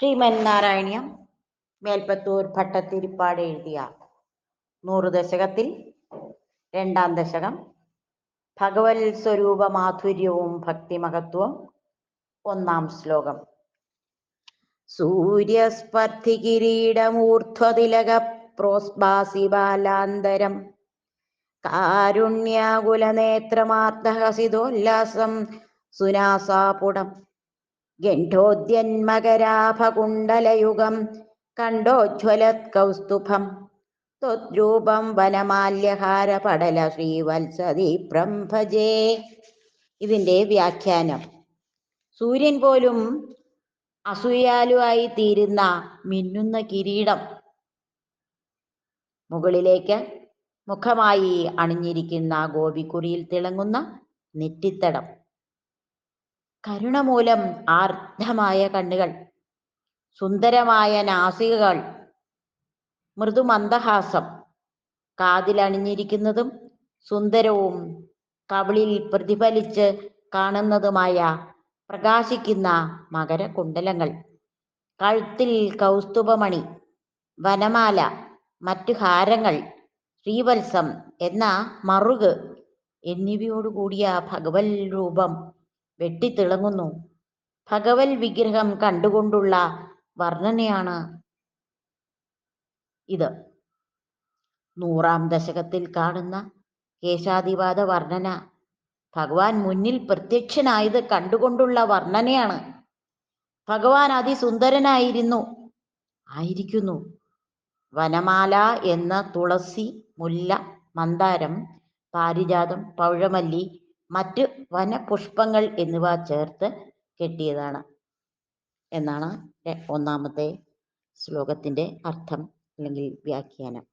ശ്രീമന്നാരായണീയം മേൽപ്പത്തൂർ ഭട്ടത്തിരിപ്പാട് എഴുതിയ നൂറ് ദശകത്തിൽ രണ്ടാം ദശകം. ഭഗവത് സ്വരൂപ മാധുര്യവും ഭക്തിമഹത്വം ഒന്നാം ശ്ലോകം. സൂര്യസ്പർദ്ധി കിരീടമൂർധ്വതിലക പ്രോസ്ബാസി ബാലാന്തരം കാരുണ്യാകുലനേത്രമാർദ്ദഹസിതോല്ലാസം സുനാസാപുടം. ഗണ്ഡോദ്യന്മകരാഭകുണ്ടലയുഗം കണ്ടോജ്വലത്കൗസ്തുഭം. ത്വദ്രൂപം വനമാല്യഹാര പടല ശ്രീവത്സദീപ്രം ഭജേ ഇതിന്റെ വ്യാഖ്യാനം. സൂര്യൻ പോലും അസൂയാലുവായി തീരുന്ന മിന്നുന്ന കിരീടം മുകളിലേക്ക് മുഖമായി അണിഞ്ഞിരിക്കുന്ന ഗോപിക്കുറിയിൽ തിളങ്ങുന്ന നെറ്റിത്തടം. കരുണ ആർദ്ധമായ കണ്ണുകൾ സുന്ദരമായ നാസികകൾ മൃദുമന്ദഹാസം. കാതിലണിഞ്ഞിരിക്കുന്നതും സുന്ദരവും കവിളിൽ പ്രതിഫലിച്ച് കാണുന്നതുമായ പ്രകാശിക്കുന്ന മകരകുണ്ടലങ്ങൾ. കഴുത്തിൽ കൗസ്തുഭമണി വനമാല മറ്റു ഹാരങ്ങൾ ശ്രീവത്സം എന്ന മറുക് എന്നിവയോടുകൂടിയ ഭഗവത് രൂപം വെട്ടിത്തിളങ്ങുന്നു. ഭഗവൽ വിഗ്രഹം കണ്ടുകൊണ്ടുള്ള വർണനയാണ് ഇത്. നൂറാം ദശകത്തിൽ കാണുന്ന കേശാദിവാദ വർണന ഭഗവാൻ മുന്നിൽ പ്രത്യക്ഷനായത് കണ്ടുകൊണ്ടുള്ള വർണനയാണ്. ഭഗവാൻ അതിസുന്ദരനായിരുന്നു. ആയിരിക്കുന്നു. വനമാല എന്ന തുളസി മുല്ല മന്ദാരം പാരിജാതം പൗഴമല്ലി മറ്റ് വനപുഷ്പങ്ങൾ എന്നിവ ചേർത്ത് കെട്ടിയതാണ് എന്നാണ് ഒന്നാമത്തെ ശ്ലോകത്തിന്റെ അർത്ഥം അല്ലെങ്കിൽ വ്യാഖ്യാനം.